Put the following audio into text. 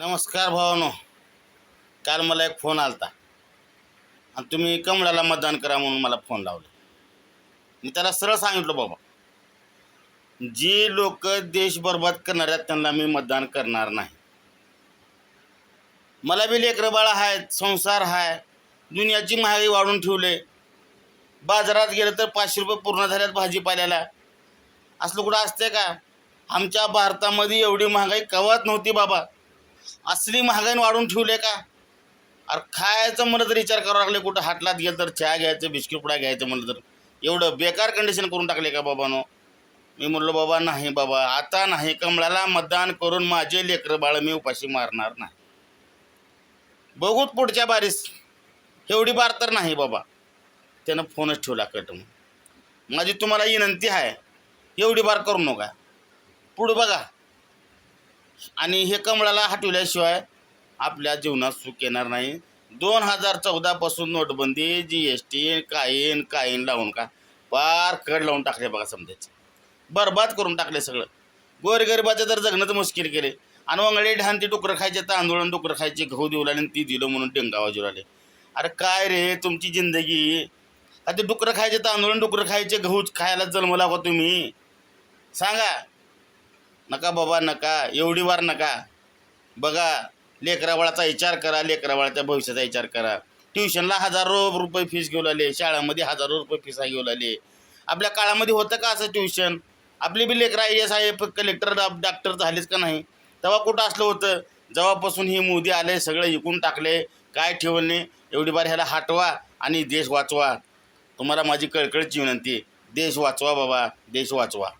नमस्कार भावानो. काल मला एक फोन आला होता आणि तुम्ही कमळाला मतदान करा म्हणून मला फोन लावले. मी त्याला सरळ सांगितलं बाबा जी लोक देश बरबाद करणार आहेत त्यांना मी मतदान करणार नाही. मला बी लेकरं बाळा आहेत संसार आहे दुनियाची महागाई वाढून ठेवले. बाजारात गेलं तर पाचशे रुपये पूर्ण झाल्यात भाजीपाल्याला. असलं कुठं असते का? आमच्या भारतामध्ये एवढी महागाई कवाच नव्हती बाबा. असली महागाई वाढून ठेवले का? अरे खायचं म्हणलं तर विचार करावं लागले कुठं हाटलात गेलं तर चहा घ्यायचं बिस्किट पुडा घ्यायचं म्हणलं तर. एवढं बेकार कंडिशन करून टाकले का बाबानो? मी म्हणलो बाबा नाही बाबा आता नाही कमळाला मतदान करून माझे लेकरं बाळ मी उपाशी मारणार नाही. बघूत पुढच्या बारीस. एवढी बार तर नाही बाबा. त्यानं फोनच ठेवला कट मग माझी तुम्हाला विनंती आहे एवढी बार करू नका. पुढं बघा. आणि हे कमळाला हटवल्याशिवाय आपल्या जीवनात सुख येणार नाही. दोन हजार चौदापासून नोटबंदी जी एस टी काईन काईन लावून का? पार कड लावून टाकले बघा समजायचं. बरबाद करून टाकले सगळं. गोरगरिबाचं तर जगणंच मुश्किल केले. आणि वंगडे ढान ते डुकरं खायचे तांदूळ डुकरं खायचे गहू देऊ लागले आणि ती दिलं म्हणून डेंगा वाजू लागले. अरे काय रे तुमची जिंदगी? आता डुकरं खायचे तांदूळ आणि डुकरं खायचे गहू खायला जन्मला का तुम्ही. सांगा. नका बाबा नका. एवढी वार नका. बघा लेकराबाळाचा विचार करा लेकराबाळाच्या भविष्याचा विचार करा. ट्युशनला हजारो रुपये फीस घेऊ लागले शाळामध्ये हजारो रुपये फीस घेऊ लागले आपल्या काळामध्ये होतं का असं ट्युशन? आपली बी लेकरं I S I F collector doctor झालेच का नाही? तेव्हा कुठं असलं होतं? जेव्हापासून हे मोदी आले सगळं विकून टाकले काय ठेवले? नाही एवढी बार ह्याला हटवा आणि देश वाचवा. तुम्हाला माझी कळकळीची विनंती देश वाचवा बाबा देश वाचवा.